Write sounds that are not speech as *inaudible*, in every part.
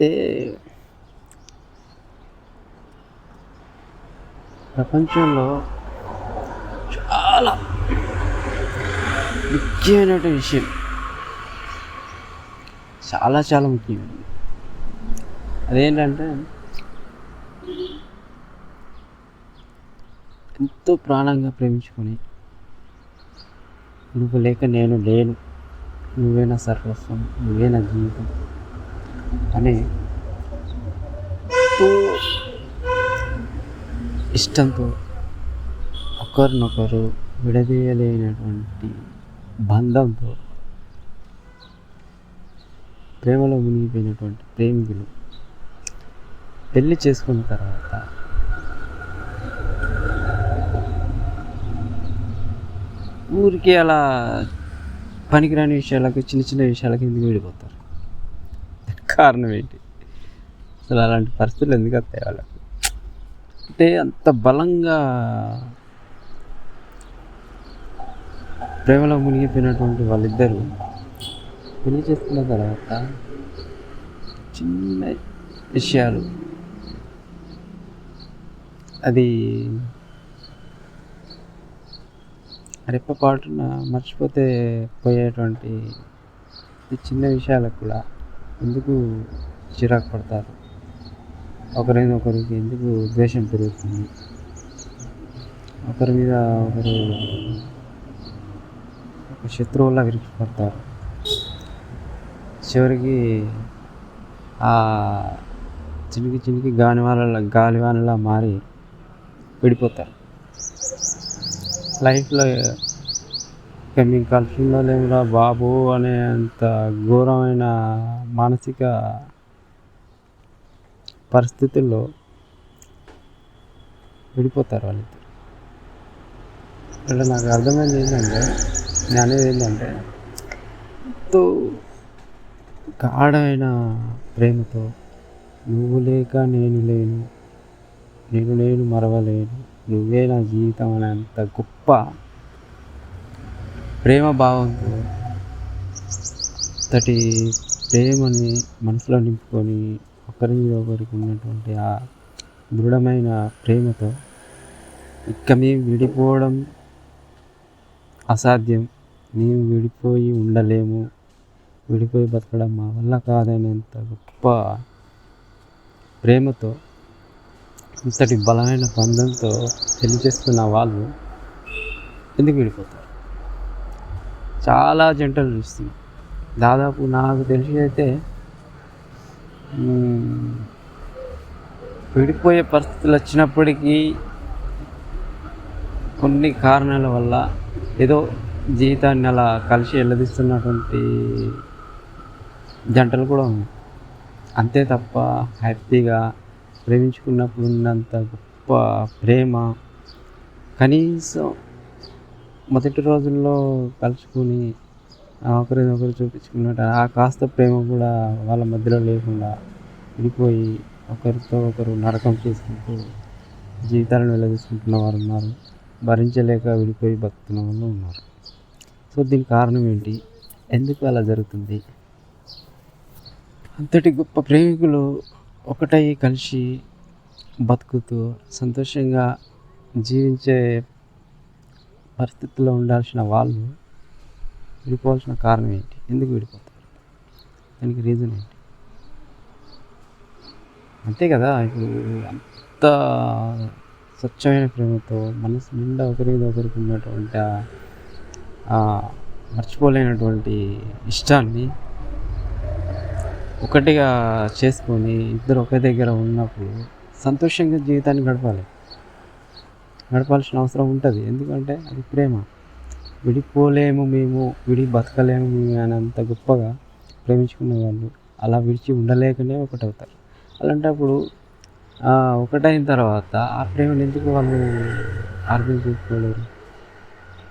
అయితే ప్రపంచంలో చాలా ముఖ్యమైనటువంటి విషయం చాలా చాలా ముఖ్యమైనది అదేంటంటే ఎంతో ప్రాణంగా ప్రేమించుకొని。నువ్వు లేక నేను లేను. నువ్వే నా సర్వస్వం. నువ్వే నా జీవితం. అనే ఎంతో ఇష్టంతో ఒకరినొకరు విడదీయలేనటువంటి బంధంతో ప్రేమలో మునిగిపోయినటువంటి ప్రేమికులు పెళ్ళి చేసుకున్న తర్వాత ఊరికే అలా పనికిరాని విషయాలకు చిన్న చిన్న విషయాలకు ఎందుకు వెళ్ళిపోతారు కారణం ఏంటి? అసలు అలాంటి పరిస్థితులు ఎందుకు వస్తాయి వాళ్ళకు? అంటే అంత బలంగా ప్రేమలో మునిగిపోయినటువంటి వాళ్ళిద్దరూ పెళ్ళి చేసుకున్న తర్వాత చిన్న విషయాలు. అది రెప్పపాటున మర్చిపోతే పోయేటువంటి ఈ చిన్న విషయాలకు కూడా ఎందుకు చిరాకు పడతారు? ఒకరైన ఒకరికి ఎందుకు ద్వేషం పెరుగుతుంది? ఒకరి మీద ఒకరు ఒక శత్రువులా విరిచిపడతారు చివరికి ఆ చినికి చినికి గాలివాన గాలివానలా మారి విడిపోతారు. లైఫ్లో ఇక మేము కలిసి ఉండలేమురా బాబు అనే అంత ఘోరమైన మానసిక పరిస్థితుల్లో విడిపోతారు వాళ్ళిద్దరు. ఇక్కడ నాకు అర్థమైంది ఏంటంటే నేను అనేది ఏంటంటే ఎంతో గాఢమైన ప్రేమతో నువ్వు లేక నేను లేను నేను లేను మరవలేను నువ్వే నా జీవితం అనే అంత గొప్ప ప్రేమ భావంతో అంతటి ప్రేమని మనసులో నింపుకొని ఒకరి మీద ఒకరికి ఉన్నటువంటి ఆ దృఢమైన ప్రేమతో ఇక మేము విడిపోవడం అసాధ్యం. మేము విడిపోయి ఉండలేము. విడిపోయి బతకడం మా వల్ల కాదనేంత గొప్ప ప్రేమతో ఇంతటి బలమైన బంధంతో పెళ్ళి చేసుకున్న వాళ్ళు ఎందుకు విడిపోతారు? చాలా జంటలు చూస్తున్నాం దాదాపు నాకు తెలిసి అయితే విడిపోయే పరిస్థితులు వచ్చినప్పటికీ కొన్ని కారణాల వల్ల ఏదో జీవితాన్ని అలా కలిసి వెళ్ళదీస్తున్నటువంటి జంటలు కూడా ఉన్నాయి అంతే తప్ప హ్యాపీగా ప్రేమించుకున్నప్పుడు ఉన్నంత గొప్ప ప్రేమ కనీసం మొదటి రోజుల్లో కలుసుకొని ఒకరినొకరు చూపించుకున్నట్టు ఆ కాస్త ప్రేమ కూడా వాళ్ళ మధ్యలో లేకుండా విడిపోయి ఒకరితో ఒకరు నరకం చేసుకుంటూ జీవితాలను వెళ్ళదీసుకుంటున్న వారు ఉన్నారు. భరించలేక విడిపోయి బతుకుతున్న వాళ్ళు ఉన్నారు. సో దీనికి కారణం ఏంటి? ఎందుకు అలా జరుగుతుంది? అంతటి గొప్ప ప్రేమికులు ఒకటై కలిసి బతుకుతూ సంతోషంగా జీవించే పరిస్థితుల్లో ఉండాల్సిన వాళ్ళు విడిపోవాల్సిన కారణం ఏంటి? ఎందుకు విడిపోతారు? దానికి రీజన్ ఏంటి? అంతే కదా ఇప్పుడు అంత స్వచ్ఛమైన ప్రేమతో మనసు నిండా ఒకరి మీద ఒకరికి ఉన్నటువంటి మర్చిపోలేనటువంటి ఇష్టాన్ని ఒకటిగా చేసుకొని ఇద్దరు ఒకే దగ్గర ఉన్నప్పుడు సంతోషంగా జీవితాన్ని గడపాలి. నడపాల్సిన అవసరం ఉంటుంది. ఎందుకంటే అది ప్రేమ. విడిపోలేము మేము విడి బతకలేము మేము అని అంత గొప్పగా ప్రేమించుకునే వాళ్ళు అలా విడిచి ఉండలేకనే ఒకటవుతారు అలాంటప్పుడు ఒకటైన తర్వాత ఆ ప్రేమను ఎందుకు వాళ్ళు అర్థం చేసుకోలేరు?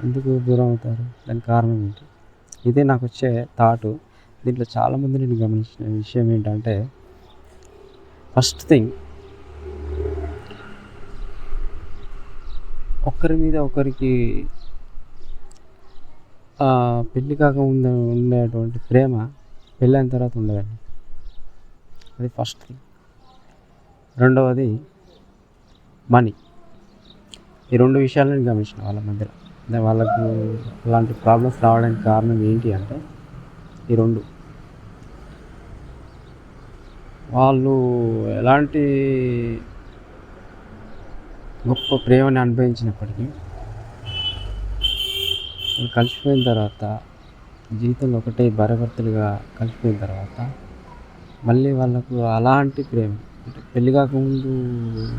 ఎందుకు దూరం అవుతారు? దానికి కారణం ఏంటి? ఇదే నాకు వచ్చే థాట్ దీంట్లో చాలామంది నేను గమనించిన విషయం ఏంటంటే ఫస్ట్ థింగ్ ఒకరి మీద ఒకరికి పెళ్ళి కాక ఉండే ఉండేటువంటి ప్రేమ పెళ్ళైన తర్వాత ఉండదండి. అది ఫస్ట్ థింగ్ రెండవది మనీ ఈ రెండు విషయాలను గమనించిన వాళ్ళ మధ్యలో. అంటే వాళ్ళకు అలాంటి ప్రాబ్లమ్స్ రావడానికి కారణం ఏంటి అంటే ఈ రెండు. వాళ్ళు ఎలాంటి గొప్ప ప్రేమని అనుభవించినప్పటికీ వాళ్ళు కలిసిపోయిన తర్వాత జీవితంలో ఒకటే భార్యభర్తలుగా కలిసిపోయిన తర్వాత మళ్ళీ వాళ్ళకు అలాంటి ప్రేమ అంటే పెళ్ళి కాకముందు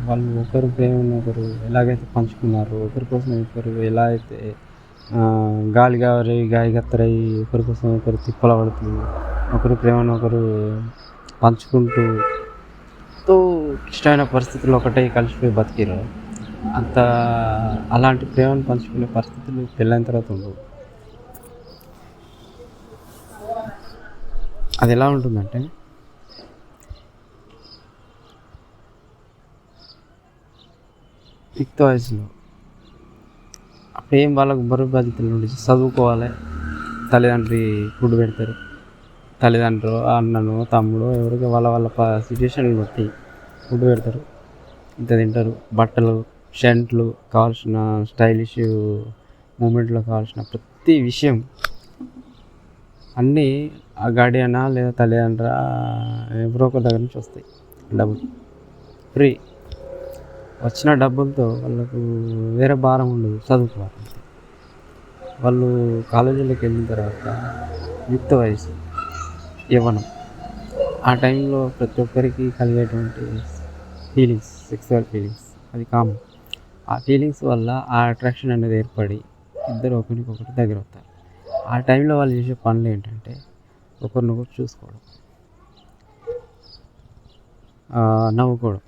వాళ్ళు ఒకరు ప్రేమను ఒకరు ఎలాగైతే పంచుకున్నారు ఒకరి కోసం ఒకరు ఎలా అయితే గాలిగా గాలి గాలి ఒకరి కోసం ఒకరు తిప్పల పడుతూ ఒకరు ప్రేమను ఒకరు పంచుకుంటూ ఎంతో ఇష్టమైన పరిస్థితులు ఒకటే కలిసిపోయి బతికిరు అంత అలాంటి ప్రేమను పంచుకునే పరిస్థితులు పెళ్ళైన తర్వాత ఉండవు. అది ఎలా ఉంటుందంటే ఫిఫ్త్ వయసులో అప్పుడు ఏం వాళ్ళకు బరువు బాధ్యతలు ఉండి చదువుకోవాలి. తల్లిదండ్రి ఫుడ్ పెడతారు. తల్లిదండ్రులు అన్నను తమ్ముడు ఎవరికి వాళ్ళ వాళ్ళ సిచ్యువేషన్ బట్టి ఫుడ్ పెడతారు. ఇంత తింటారు. బట్టలు షంట్లు కావాల్సిన స్టైలిష్ మూమెంట్లో కావాల్సిన ప్రతి విషయం అన్నీ ఆ గార్డియనా లేదా తల్లిదండ్రా ఎవరో ఒకరి దగ్గర నుంచి వస్తాయి. డబ్బులు. ఫ్రీ. వచ్చిన డబ్బులతో వాళ్ళకు వేరే భారం ఉండదు. చదువుకోవాలి. వాళ్ళు కాలేజీలోకి వెళ్ళిన తర్వాత యుక్త వయసు యవ్వనం. ఆ టైంలో ప్రతి ఒక్కరికి కలిగేటువంటి ఫీలింగ్స్ సెక్సువల్ ఫీలింగ్స్ అది కామన్ ఆ ఫీలింగ్స్ వల్ల ఆ అట్రాక్షన్ అనేది ఏర్పడి ఇద్దరు ఒకరికొకరు దగ్గర అవుతారు ఆ టైంలో వాళ్ళు చేసే పనులు ఏంటంటే ఒకరినొకరు చూసుకోవడం నవ్వుకోవడం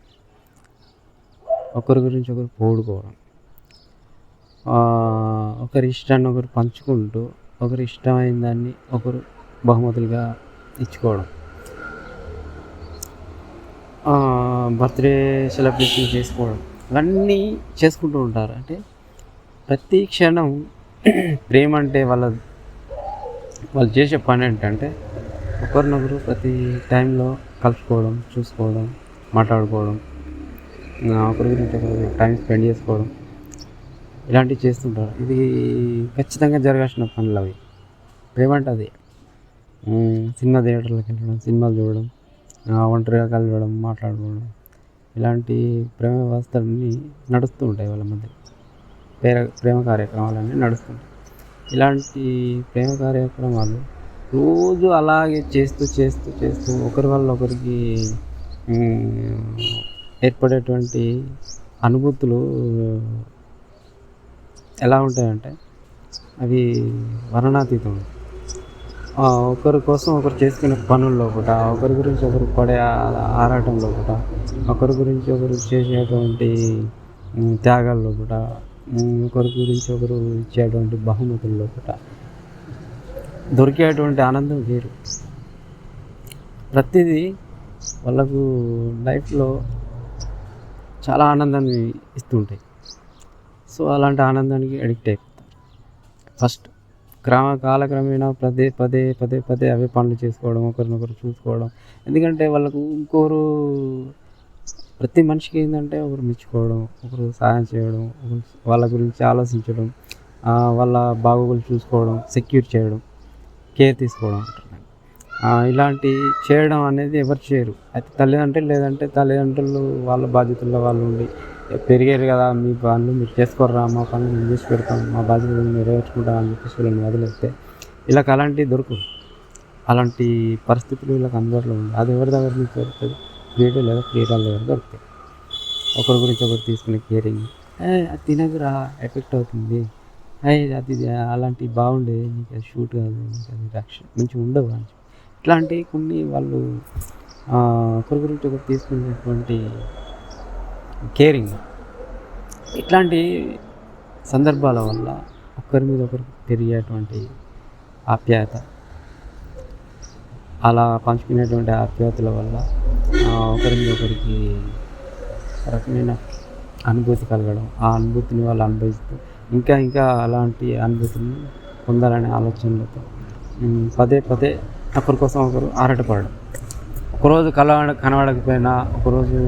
ఒకరి గురించి ఒకరు పోడుకోవడం ఒకరి ఇష్టాన్ని ఒకరు పంచుకుంటూ ఒకరి ఇష్టమైన దాన్ని ఒకరు బహుమతులుగా ఇచ్చుకోవడం. బర్త్డే సెలబ్రేషన్ చేసుకోవడం. ఇవన్నీ చేసుకుంటూ ఉంటారు. అంటే ప్రతి క్షణం ప్రేమ అంటే వాళ్ళ వాళ్ళు చేసే పని ఏంటంటే ఒకరినొకరు ప్రతి టైంలో కలుసుకోవడం చూసుకోవడం మాట్లాడుకోవడం ఒకరి గురించి ఒకరు టైం స్పెండ్ చేసుకోవడం ఇలాంటివి చేస్తుంటారు. ఇది ఖచ్చితంగా జరగాల్సిన పనులు అవి. ప్రేమ అంటే అది. సినిమా థియేటర్లకు వెళ్ళడం సినిమాలు చూడడం ఒంటరిగా కలవడం మాట్లాడుకోవడం. ఇలాంటి ప్రేమ వ్యవస్థలన్నీ నడుస్తూ ఉంటాయి వాళ్ళ మధ్య. ప్రేమ ప్రేమ కార్యక్రమాలన్నీ నడుస్తుంటాయి ఇలాంటి ప్రేమ కార్యక్రమాలు రోజు అలాగే చేస్తూ చేస్తూ చేస్తూ ఒకరి వల్ల ఒకరికి ఏర్పడేటువంటి అనుభూతులు ఎలా ఉంటాయంటే అవి వర్ణాతీతం ఒకరి కోసం ఒకరు చేసుకునే పనుల్లో ఒకట ఒకరి గురించి ఒకరు పడే ఆరాటంలో ఒకట ఒకరి గురించి ఒకరు చేసేటువంటి త్యాగాల్లో ఒకట ఒకరి గురించి ఒకరు ఇచ్చేటువంటి బహుమతుల్లో ఒకట దొరికేటువంటి ఆనందం వేరు. ప్రతిదీ వాళ్ళకు లైఫ్లో చాలా ఆనందాన్ని ఇస్తుంటాయి. సో అలాంటి ఆనందానికి అడిక్ట్ అయిపోతారు. ఫస్ట్ క్రమ కాలక్రమేణా పదే పదే పదే పదే అవే పనులు చేసుకోవడం ఒకరినొకరు చూసుకోవడం. ఎందుకంటే వాళ్ళకు ఇంకొకరు ప్రతి మనిషికి ఏంటంటే ఒకరు మెచ్చుకోవడం ఒకరు సహాయం చేయడం వాళ్ళ గురించి ఆలోచించడం వాళ్ళ బాగోగులు చూసుకోవడం సెక్యూర్ చేయడం కేర్ తీసుకోవడం ఇలాంటి చేయడం అనేది ఎవరు చేయరు. అయితే తల్లిదండ్రులు లేదంటే తల్లిదండ్రులు వాళ్ళ బాధ్యతల్లో వాళ్ళు ఉండి పెరిగారు కదా మీ పనులు మీరు చేసుకోర్రా మా పనులు మేము చేసి పెడతాం మా బాధ్యతలు నెరవేర్చుకుంటాం అని చెప్పేసి వీళ్ళని వదిలేస్తే వీళ్ళకి అలాంటివి దొరకవు. అలాంటి పరిస్థితులు వీళ్ళకి అందుబాటులో ఉంది అది ఎవరి దగ్గర నుంచి దొరుకుతుంది? క్రియేటివ్ లేదా క్రియేటర్ దగ్గర దొరుకుతాయి. ఒకరి గురించి ఒకరు తీసుకునే కేరింగ్ అది తినకురా ఎఫెక్ట్ అవుతుంది. అది ఇది అలాంటివి బాగుండే నీకు అది షూట్ కాదు నీకు అది రక్షణ మంచిగా ఉండవు అని ఇట్లాంటివి ఇట్లాంటి కొన్ని వాళ్ళు ఒకరి గురించి ఒకరు తీసుకునేటువంటి కేరింగ్. ఇట్లాంటి సందర్భాల వల్ల ఒకరి మీద ఒకరు పెరిగేటువంటి ఆప్యాయత. అలా పంచుకునేటువంటి ఆప్యాయతల వల్ల ఒకరి మీద ఒకరికి రకమైన అనుభూతి కలగడం ఆ అనుభూతిని వాళ్ళు అనుభవిస్తూ ఇంకా ఇంకా అలాంటి అనుభూతిని పొందాలనే ఆలోచనలతో పదే పదే ఒకరి కోసం ఒకరు ఆరాటపడడం. ఒకరోజు కలవడ కనబడకపోయినా ఒకరోజు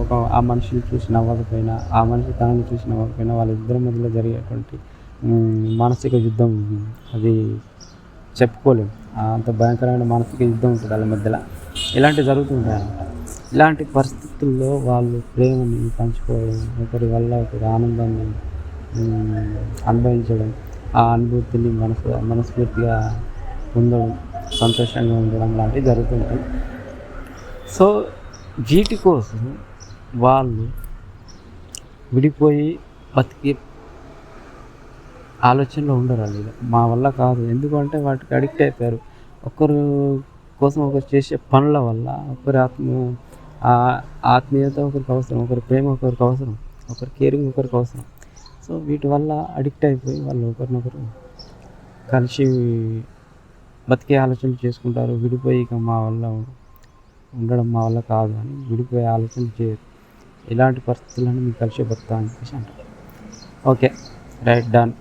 ఒక ఆ మనిషిని చూసి నవ్వకపోయినా ఆ మనిషి తనని చూసి నవ్వకపోయినా వాళ్ళిద్దరి మధ్యలో జరిగేటువంటి మానసిక యుద్ధం అది చెప్పుకోలేము అంత భయంకరమైన మానసిక యుద్ధం ఉంటుంది వాళ్ళ మధ్యలో. ఇలాంటివి జరుగుతుంటాయి అన్నమాట ఇలాంటి పరిస్థితుల్లో వాళ్ళు ప్రేమని పంచుకోవడం ఒకరి వల్ల ఒకరి ఆనందాన్ని అనుభవించడం ఆ అనుభూతిని మనసు మనస్ఫూర్తిగా పొందడం సంతోషంగా ఉండడం లాంటివి జరుగుతుంటాయి. సో వీటి కోసం వాళ్ళు విడిపోయి బతికి ఆలోచనలో ఉండరు వాళ్ళు మా వల్ల కాదు. ఎందుకంటే వాటికి అడిక్ట్ అయిపోయారు. ఒకరు కోసం ఒకరు చేసే పనుల వల్ల ఒకరి ఆత్మ ఆ ఆత్మీయత ఒకరికి అవసరం ఒకరి ప్రేమ ఒకరికి అవసరం ఒకరి కేరింగ్ ఒకరికి అవసరం. సో వీటి వల్ల అడిక్ట్ అయిపోయి వాళ్ళు ఒకరినొకరు కలిసి బతికే ఆలోచనలు చేసుకుంటారు. విడిపోయి ఇక మా వల్ల ఉండడం మా వల్ల కాదు అని విడిపోయే ఆలోచన చేయరు. ఇలాంటి పరిస్థితులను మీకు కలిసి బతుకుతా అని చెప్పేసి అంటారు. Okay right done.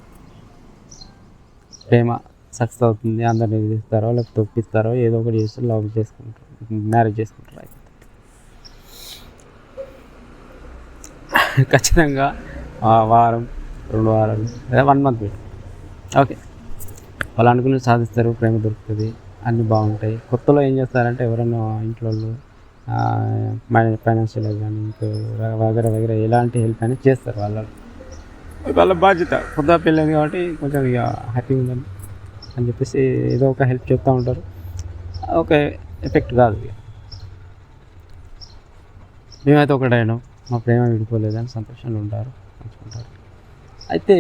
ప్రేమ సక్సెస్ అవుతుంది అందరిని విధిస్తారో లేకపోతే ఒప్పిస్తారో ఏదో ఒకటి చేస్తే లవ్ చేసుకుంటారు మ్యారేజ్ చేసుకుంటారు. అయిపోతుంది *laughs* ఖచ్చితంగా ఆ వారం రెండు వారాలు లేదా వన్ మంత్ ఓకే వాళ్ళు అనుకుని సాధిస్తారు ప్రేమ దొరుకుతుంది. అన్నీ బాగుంటాయి. కొత్తలో ఏం చేస్తారంటే ఎవరైనా ఇంట్లో వాళ్ళు ఫైనాన్షియల్గా కానీ ఇంకా వగర వగర ఎలాంటి హెల్ప్ అయినా చేస్తారు వాళ్ళ. వాళ్ళ బాధ్యత. కొత్త పెళ్ళైంది కాబట్టి కొంచెం ఇక హ్యాపీగా ఉందని అని చెప్పేసి ఏదో ఒక హెల్ప్ చెప్తూ ఉంటారు. ఒక ఎఫెక్ట్ కాదు ఇక. మేమైతే ఒకటైనా మా ప్రేమ విడిపోలేదని సంతోషంగా ఉంటారు పంచుకుంటారు. అయితే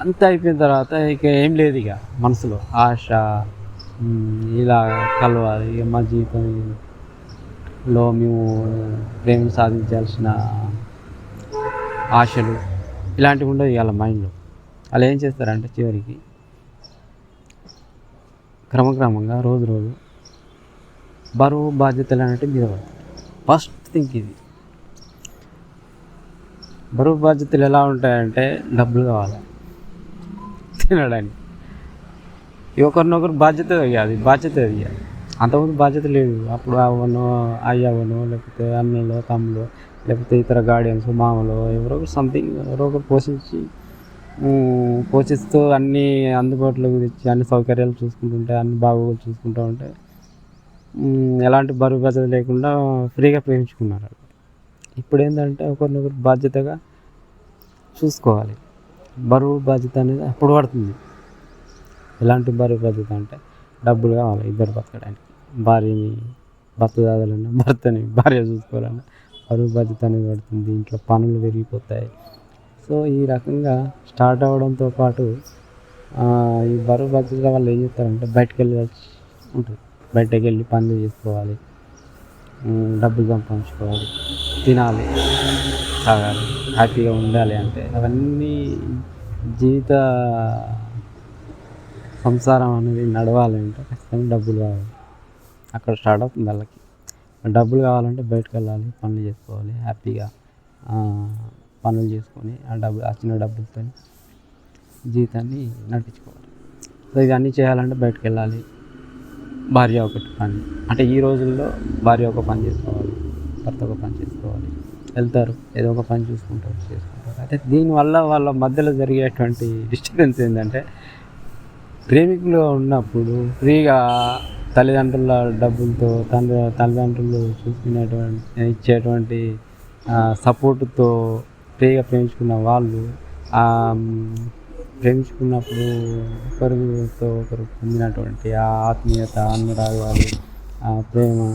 అంతా అయిపోయిన తర్వాత ఇక ఏం లేదు ఇక మనసులో ఆశ ఇలా కలవాలి మా జీవితంలో మేము ప్రేమ సాధించాల్సిన ఆశలు ఇలాంటివి ఉండవు వాళ్ళ మైండ్లో. వాళ్ళు ఏం చేస్తారంటే చివరికి క్రమక్రమంగా రోజు రోజు బరువు బాధ్యతలు అనేవి మీద ఫస్ట్ థింక్ ఇది. బరువు బాధ్యతలు ఎలా ఉంటాయంటే డబ్బులు కావాలి. తినడానికి. ఒకరినొకరు బాధ్యత అది బాధ్యత అది అంతకుముందు బాధ్యత లేదు. అప్పుడు అవ్వనో అయ్యవను లేకపోతే అన్నలో తమ్ములు లేకపోతే ఇతర గార్డియన్స్ మామలు ఎవరో ఒకరు సంథింగ్ ఎవరో ఒకరు పోషించి పోషిస్తూ అన్నీ అందుబాటులోకి తెచ్చి అన్ని సౌకర్యాలు చూసుకుంటుంటే అన్ని బాగోగులు చూసుకుంటూ ఉంటే ఎలాంటి బరువు బాధ్యత లేకుండా ఫ్రీగా ప్రేమించుకున్నారు. ఇప్పుడు ఏంటంటే ఒకరినొకరు బాధ్యతగా చూసుకోవాలి. బరువు బాధ్యత అనేది అప్పుడు పడుతుంది. ఎలాంటి బరువు బాధ్యత అంటే డబ్బులు కావాలి ఇద్దరు బతకడానికి. భార్యని భర్త భర్తని భార్య చూసుకోవాలన్నా బరువు బాధ్యత అనేది పడుతుంది ఇంట్లో పనులు పెరిగిపోతాయి సో ఈ రకంగా స్టార్ట్ అవ్వడంతో పాటు ఈ బరువు బాధ్యతల వల్ల ఏం చేస్తారంటే బయటకు వెళ్ళాల్సి ఉంటుంది. బయటకు వెళ్ళి పనులు చేసుకోవాలి డబ్బులు సంపాదించుకోవాలి తినాలి తాగాలి హ్యాపీగా ఉండాలి అంటే అవన్నీ జీవిత సంసారం అనేది నడవాలి అంటే ఖచ్చితంగా డబ్బులు కావాలి. అక్కడ స్టార్ట్ అవుతుంది వాళ్ళకి. డబ్బులు కావాలంటే బయటకు వెళ్ళాలి పనులు చేసుకోవాలి హ్యాపీగా పనులు చేసుకొని ఆ డబ్బు ఆ చిన్న డబ్బులతో జీవితాన్ని నడిపించుకోవాలి. సో ఇవన్నీ చేయాలంటే బయటకు వెళ్ళాలి. భార్య ఒకటి పని. అంటే ఈ రోజుల్లో భార్య ఒక పని చేసుకోవాలి భర్త ఒక పని చేసుకోవాలి. వెళ్తారు ఏదో ఒక పని చూసుకుంటారు చేసుకుంటారు. అయితే దీనివల్ల వాళ్ళ మధ్యలో జరిగేటువంటి డిస్టర్బెన్స్ ఏంటంటే ప్రేమికులు ఉన్నప్పుడు ఫ్రీగా తల్లిదండ్రుల డబ్బులతో తండ్రి తల్లిదండ్రులు చూసుకునేటువంటి ఇచ్చేటువంటి సపోర్టుతో ఫ్రీగా ప్రేమించుకున్న వాళ్ళు ప్రేమించుకున్నప్పుడు ఒకరితో ఒకరు పొందినటువంటి ఆ ఆత్మీయత అనురాగాలు ఆ ప్రేమ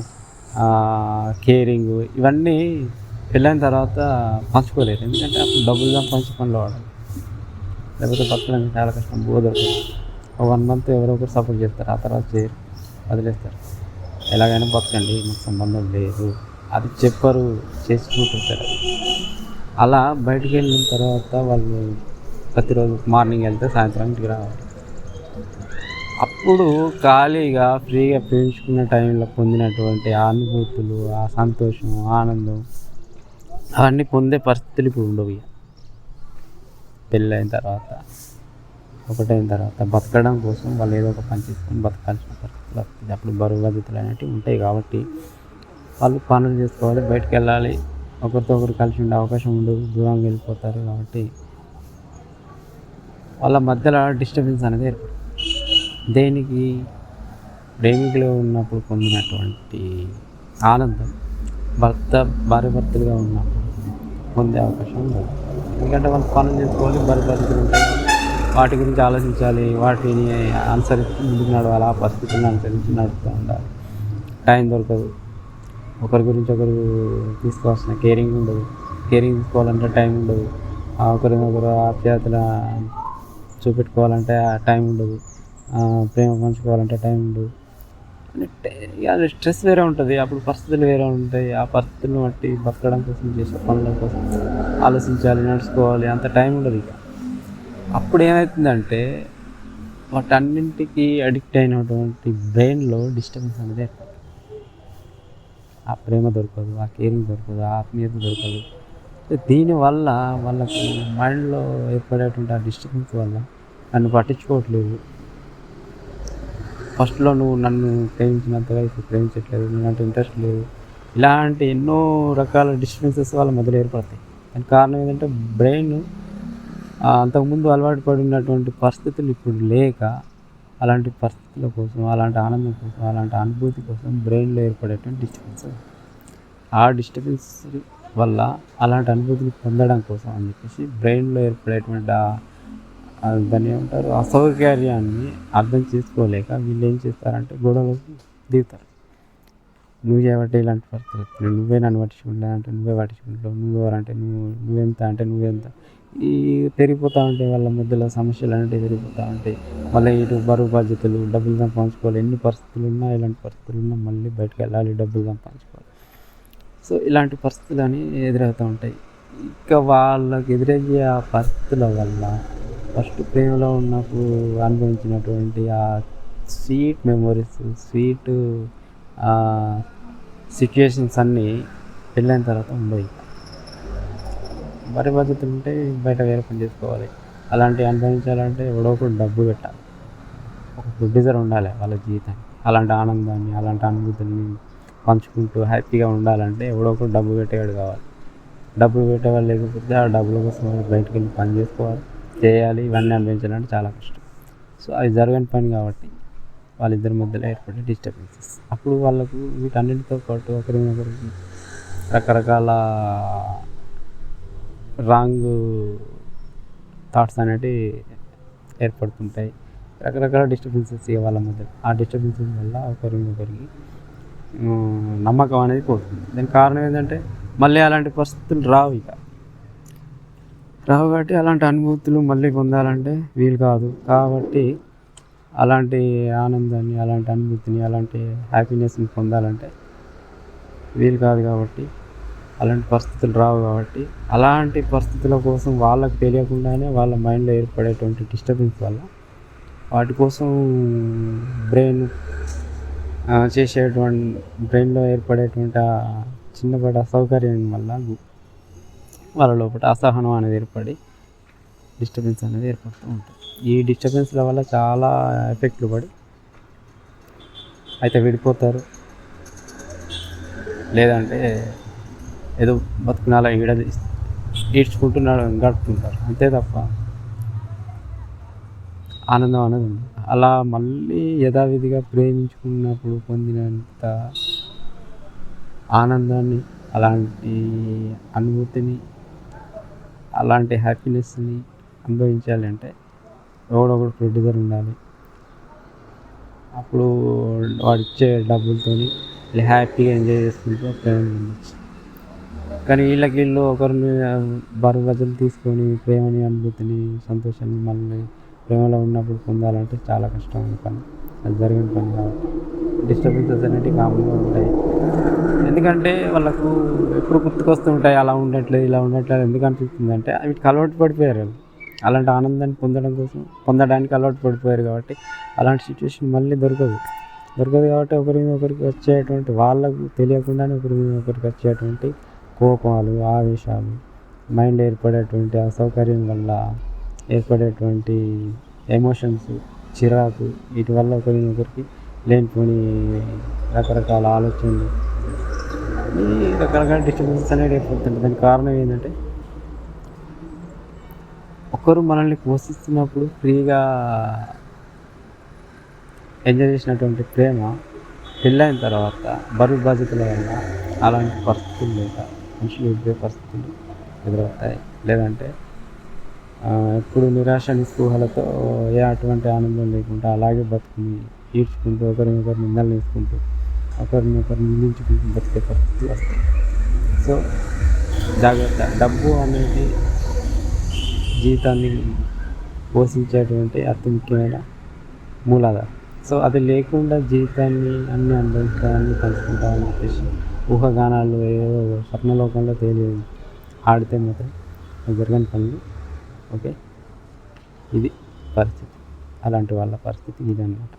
కేరింగ్ ఇవన్నీ పెళ్ళైన తర్వాత పంచుకోలేరు ఎందుకంటే అప్పుడు డబ్బులు సంపాదించి పనులు వాడాలి లేకపోతే పక్కన చాలా కష్టం బోధ వన్ మంత్ ఎవరో ఒకరు సపోర్ట్ చేస్తారు. ఆ తర్వాత చేయరు వదిలేస్తారు. ఎలాగైనా బతకండి మాకు సంబంధం లేదు. అది చెప్పరు చేసి చూపిస్తారు. అలా బయటికి వెళ్ళిన తర్వాత వాళ్ళు ప్రతిరోజు మార్నింగ్ వెళ్తే సాయంత్రం ఇంటికి రావాలి. అప్పుడు ఖాళీగా ఫ్రీగా ప్రేమించుకున్న టైంలో పొందినటువంటి ఆ అనుభూతులు ఆ సంతోషం ఆనందం అవన్నీ పొందే పరిస్థితులు ఇప్పుడు ఉండవు ఇక. పెళ్ళైన తర్వాత. ఒకటైన తర్వాత బతకడం కోసం వాళ్ళు ఏదో ఒక పని చేసుకొని బతకాల్సిన పరిస్థితులు వస్తుంది అప్పుడు బరువు బాధ్యతలు అనేవి ఉంటాయి కాబట్టి వాళ్ళు పనులు చేసుకోవాలి బయటకు వెళ్ళాలి. ఒకరితో ఒకరు కలిసి ఉండే అవకాశం ఉండదు దూరంగా వెళ్ళిపోతారు కాబట్టి వాళ్ళ మధ్యలో డిస్టర్బెన్స్ అనేది ఏర్పడుతుంది. దేనికి? ప్రేమికులు ఉన్నప్పుడు పొందినటువంటి ఆనందం భర్త భార్య భర్తలుగా ఉన్నప్పుడు పొందే అవకాశం ఉండదు. ఎందుకంటే వాళ్ళు పనులు చేసుకోవాలి భార్య భర్తలు ఉంటాయి వాటి గురించి ఆలోచించాలి వాటిని ఆన్సర్ ముందుకు నడవాలి ఆ పరిస్థితులను అనుసరించి నడుపుతూ ఉండాలి. టైం దొరకదు. ఒకరి గురించి ఒకరు తీసుకోవాల్సిన కేరింగ్ ఉండదు. కేరింగ్ తీసుకోవాలంటే టైం ఉండదు. ఆ ఒకరినొకరు ఆప్యాయతల చూపెట్టుకోవాలంటే ఆ టైం ఉండదు. ప్రేమ పంచుకోవాలంటే టైం ఉండదు. అది స్ట్రెస్ వేరే ఉంటుంది. అప్పుడు పరిస్థితులు వేరే ఉంటాయి. ఆ పరిస్థితులను బట్టి బతకడం కోసం చేసే పనుల కోసం ఆలోచించాలి నడుచుకోవాలి. అంత టైం ఉండదు ఇక. అప్పుడు ఏమవుతుందంటే వాటన్నింటికి అడిక్ట్ అయినటువంటి బ్రెయిన్లో డిస్టర్బెన్స్ అనేది ఏర్పడుతుంది. ఆ ప్రేమ దొరకదు ఆ కేరింగ్ దొరకదు ఆ ఆత్మీయత దొరకదు. దీనివల్ల వాళ్ళకి మైండ్లో ఏర్పడేటువంటి ఆ డిస్టర్బెన్స్ వల్ల నన్ను పట్టించుకోవట్లేదు. ఫస్ట్లో నువ్వు నన్ను ప్రేమించినంతగా ఇప్పుడు ప్రేమించట్లేదు నువ్వు ఇంట్రెస్ట్ లేదు. ఇలాంటి ఎన్నో రకాల డిస్టర్బెన్సెస్ వాళ్ళ మొదలు ఏర్పడతాయి. దానికి కారణం ఏంటంటే బ్రెయిన్ అంతకుముందు అలవాటు పడి ఉన్నటువంటి పరిస్థితులు ఇప్పుడు లేక అలాంటి పరిస్థితుల కోసం అలాంటి ఆనందం కోసం అలాంటి అనుభూతి కోసం బ్రెయిన్లో ఏర్పడేటువంటి డిస్టర్బెన్స్ ఆ డిస్టర్బెన్స్ వల్ల అలాంటి అనుభూతిని పొందడం కోసం అని చెప్పేసి బ్రెయిన్లో ఏర్పడేటువంటి ఆ ఆ దాన్ని ఏమంటారు? అసౌకర్యాన్ని అర్థం చేసుకోలేక వీళ్ళు ఏం చేస్తారంటే గొడవలకు దిగుతారు. నువ్వు చేయబట్టి ఇలాంటి పరిస్థితులు? నువ్వే నన్ను పట్టించుకుంటా అంటే నువ్వే పట్టించుకుంటావు నువ్వు ఎవరంటే నువ్వు నువ్వెంత అంటే నువ్వెంత? ఈ పెరిగిపోతూ ఉంటాయి వాళ్ళ మధ్యలో సమస్యలు అనేవి పెరిగిపోతూ ఉంటాయి మళ్ళీ ఇటు బరువు బాధ్యతలు డబ్బులు సంపాదించుకోవాలి ఎన్ని పరిస్థితులు ఉన్నా ఇలాంటి పరిస్థితులు ఉన్నా మళ్ళీ బయటకు వెళ్ళాలి డబ్బులు సంపాదించుకోవాలి. సో ఇలాంటి పరిస్థితులు అని ఎదురవుతూ ఉంటాయి. ఇక వాళ్ళకి ఎదురయ్యే ఆ పరిస్థితుల వల్ల ఫస్ట్ ప్రేమలో ఉన్నప్పుడు అనుభవించినటువంటి ఆ స్వీట్ మెమొరీస్ స్వీట్ సిచ్యుయేషన్స్ అన్నీ పెళ్ళైన తర్వాత ఉండవు. ఇక భార్య బాధ్యతలు ఉంటే బయట వేరే పని చేసుకోవాలి. అలాంటివి అనుభవించాలంటే ఎవడో ఒకటి డబ్బు పెట్టాలి. ఒక ప్రొడ్యూసర్ ఉండాలి వాళ్ళ జీవితాన్ని అలాంటి ఆనందాన్ని అలాంటి అనుభూతుల్ని పంచుకుంటూ హ్యాపీగా ఉండాలంటే ఎవడో ఒకటి డబ్బు పెట్టేవాడు కావాలి. డబ్బులు పెట్టేవాళ్ళు లేకపోతే ఆ డబ్బుల కోసం బయటకు వెళ్ళి పని చేసుకోవాలి. చేయాలి ఇవన్నీ అనుభవించాలంటే చాలా కష్టం. సో అది జరగని పని కాబట్టి వాళ్ళిద్దరి మధ్యలో ఏర్పడే డిస్టర్బెన్సెస్. అప్పుడు వాళ్ళకు వీటన్నిటితో పాటు ఒకరినొకరికి రకరకాల రాంగ్ థాట్స్ అనేటివి ఏర్పడుతుంటాయి. రకరకాల డిస్టర్బెన్సెస్ వాళ్ళ మధ్య. ఆ డిస్టర్బెన్సెస్ వల్ల ఒకరినొకరికి నమ్మకం అనేది పోతుంది. దానికి కారణం ఏంటంటే మళ్ళీ అలాంటి పరిస్థితులు రావు ఇక. రావు కాబట్టి అలాంటి అనుభూతులు మళ్ళీ పొందాలంటే వీలు కాదు. కాబట్టి అలాంటి ఆనందాన్ని అలాంటి అనుభూతిని అలాంటి హ్యాపీనెస్ని పొందాలంటే వీలు కాదు కాబట్టి అలాంటి పరిస్థితులు రావు కాబట్టి అలాంటి పరిస్థితుల కోసం వాళ్ళకి తెలియకుండానే వాళ్ళ మైండ్లో ఏర్పడేటువంటి డిస్టర్బెన్స్ వల్ల వాటి కోసం బ్రెయిన్ చేసేటువంటి బ్రెయిన్లో ఏర్పడేటువంటి ఆ చిన్నపాటి అసౌకర్యం వల్ల వాళ్ళ లోపల అసహనం అనేది ఏర్పడి డిస్టర్బెన్స్ అనేది ఏర్పడుతూ ఉంటుంది. ఈ డిస్టర్బెన్స్ల వల్ల చాలా ఎఫెక్ట్లు పడి అయితే విడిపోతారు. లేదంటే ఏదో బతుకునాల ఈడ ఈడ్చుకుంటున్నాడు గడుపుతుంటారు అంతే తప్ప ఆనందం అనేది ఉంది. అలా మళ్ళీ యథావిధిగా ప్రేమించుకున్నప్పుడు పొందినంత ఆనందాన్ని అలాంటి అనుభూతిని అలాంటి హ్యాపీనెస్ని అనుభవించాలి అంటే ఎవడొకడు ఒకడు ప్రొడ్యూసర్ ఉండాలి. అప్పుడు వాడు ఇచ్చే డబ్బులతో హ్యాపీగా ఎంజాయ్ చేసుకుంటూ ప్రేమ ఉండొచ్చు కానీ వీళ్ళకి వీళ్ళు ఒకరిని బరువు తీసుకొని ప్రేమని అనుభూతిని సంతోషాన్ని మళ్ళీ ప్రేమలో ఉన్నప్పుడు పొందాలంటే చాలా కష్టమైన పని. అది జరిగిన పని కాబట్టి డిస్టర్బెన్సెస్ అనేవి కామన్గా ఉంటాయి. ఎందుకంటే వాళ్ళకు ఎప్పుడు గుర్తుకొస్తూ ఉంటాయి అలా ఉండట్లేదు ఇలా ఉండట్లేదు ఎందుకు అనిపిస్తుంది అంటే వీటికి అలవాటు పడిపోయారు అలాంటి ఆనందాన్ని పొందడం కోసం పొందడానికి అలవాటు పడిపోయారు కాబట్టి అలాంటి సిచ్యువేషన్ మళ్ళీ దొరకదు. దొరకదు కాబట్టి ఒకరి మీద ఒకరికి వచ్చేటువంటి వాళ్ళకు తెలియకుండానే ఒకరి మీద ఒకరికి వచ్చేటువంటి కోపాలు ఆవేశాలు మైండ్ ఏర్పడేటువంటి అసౌకర్యం వల్ల ఏర్పడేటువంటి ఎమోషన్స్ చిరాకు వీటి వల్ల ఒకరినొకరికి లేనిపోని రకరకాల ఆలోచనలు. రకరకాల డిస్టర్బెన్సెస్ అనేది అయిపోతుంటాయి దానికి కారణం ఏంటంటే ఒకరు మనల్ని పోషిస్తున్నప్పుడు ఫ్రీగా ఎంజాయ్ చేసినటువంటి ప్రేమ పెళ్ళైన తర్వాత బరువు బాధ్యతల వల్ల అలాంటి పరిస్థితులు లేక మనుషులు ఎదురే పరిస్థితులు ఎదురవుతాయి? లేదంటే ఇప్పుడు ఎప్పుడు నిరాశ నిస్పృహలతో ఏ అటువంటి ఆనందం లేకుండా అలాగే బతుకుని ఈడ్చుకుంటూ ఒకరినొకరు నిందలు వేసుకుంటూ ఒకరినొకరు నిందించుకుంటూ బతికే పరిస్థితులు వస్తాయి. సో జాగ్రత్త. డబ్బు అనేది జీవితాన్ని పోషించేటువంటి అతి ముఖ్యమైన మూలాధారం. సో అది లేకుండా జీవితాన్ని అన్ని అనుభవిస్తామని పంచుకుంటామని చెప్పేసి ఊహగానాలు ఏవో స్వప్నలోకంలో తేలి ఆడితే మాత్రం జరగని పనులు ఓకే? ఇది పరిస్థితి. అలాంటి వాళ్ళ పరిస్థితి ఇది అన్నమాట